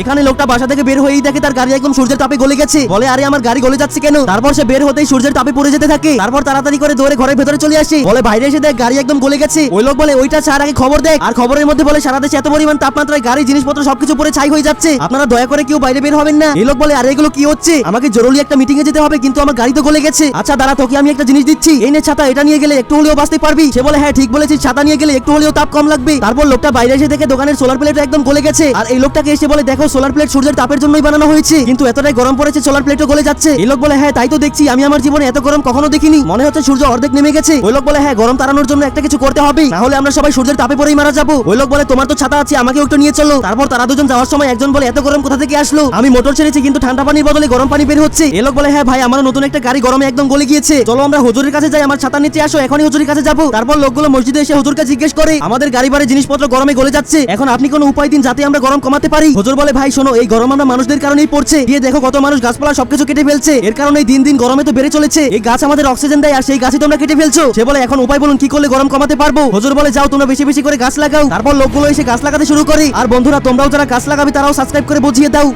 এখানে লোকটা বাসা থেকে বের হয়েই দেখে তার গাড়ি একদম সূর্যের তাপে গলে গেছে। বলে, আরে, আমার গাড়ি গলে যাচ্ছে কেন? তারপর সে বের হতেই সূর্যের তাপে পড়ে যেতে থাকে। তারপর তাড়াতাড়ি করে দৌড়ে ঘরের ভেতরে চলে আসে। বলে, বাইরে এসে দেখ, গাড়ি একদম গলে গেছে। ওই লোক বলে, ওইটা ছাড়, আগে খবর দেখ। আর খবরের মধ্যে বলে, সারা দেশে এত পরিমাণ তাপমাত্রায় গাড়ি, জিনিসপত্র সবকিছু পরে ছাই হয়ে যাচ্ছে। আপনারা দয়া করে কেউ বাইরে বের হবেন না। এই লোক বলে, আরে, এগুলো কি হচ্ছে? আমাকে জরুরি একটা মিটিং এ যেতে হবে, কিন্তু আমার গাড়ি তো গলে গেছে। আচ্ছা দাঁড়া, তোকে আমি একটা জিনিস দিচ্ছি। এই নে ছাতা, এটা নিয়ে গেলে একটু হলেও বাঁচতে পারবি। সে বলে হ্যাঁ ঠিক বলেছিস, ছাতা নিয়ে গেলে একটু হলেও তাপ কম লাগবে। তারপর লোকটা বাইরে এসে দেখে দোকানের সোলার প্লেট একদম গলে গেছে। আর এই লোকটাকে এসে বলে, দেখো সোলার প্লেট সূর্যের তাপের জন্যই বানানো হয়েছে। কিন্তু এতটাই গরম পড়েছে সোলার প্লেটও গলে যাচ্ছে। এই লোক বলে হ্যাঁ তাই তো দেখছি। আমি আমার জীবনে এত গরম কখনো দেখিনি। মনে হচ্ছে সূর্য অর্ধেক নেমে গেছে। ওই লোক বলে হ্যাঁ গরম তাড়ানোর জন্য একটা কিছু করতে হবে। না হলে আমরা সবাই সূর্যের তাপে পড়েই মারা যাব। ওই লোক বলে, তোমার তো ছাতা আছে আমাকে একটু নিয়ে চলো। তারপর তারা দুজন যাওয়ার সময় একজন বলে, এত গরম কোথা থেকে আসলো? আমি মোটর ছেড়েছি, কিন্তু ঠান্ডা পানির বদলে গরম পানি বের হচ্ছে। এই লোক বলে হ্যাঁ ভাই, আমার নতুন একটা গাড়ি গরমে একদম গলে গিয়েছে। চলো, আমরা হুজুরের কাছে যাই, আমার ছাতা নিচে আসো, এখনই হুজুরের কাছে যাব। তারপর লোকগুলো মসজিদে এসে হুজুরকে জিজ্ঞেস করে, আমাদের গাড়ি বাড়ি জিনিসপত্র গরমে গলে যাচ্ছে? এখন আপনি কোনো উপায় দিন যাতে আমরা গরম কমাতে পারি? হুজুর বলে ভাই, শোনো, এই গরম আমরা মানুষদের কারণেই পড়ছে। গিয়ে দেখো কত মানুষ গাছপালা সবকিছু কেটে ফেলছে। এর কারণে দিন দিন গরমে তো বেড়ে চলেছে। এই গাছ আমাদের অক্সিজেন দেয়, আর সেই গাছই তোমরা কেটে ফেলছো। সে বলে, এখন উপায় বলুন, কি করলে গরম কমাতে পারব? হজুর বলে, যাও, তোমরা বেশি বেশি করে গাছ লাগাও। তারপর লোকগুলো এসে গাছ লাগাতে শুরু করে। আর বন্ধুরা, তোমরাও যারা গাছ লাগাবে, তারাও সাবস্ক্রাইব করে বুঝিয়ে দাও।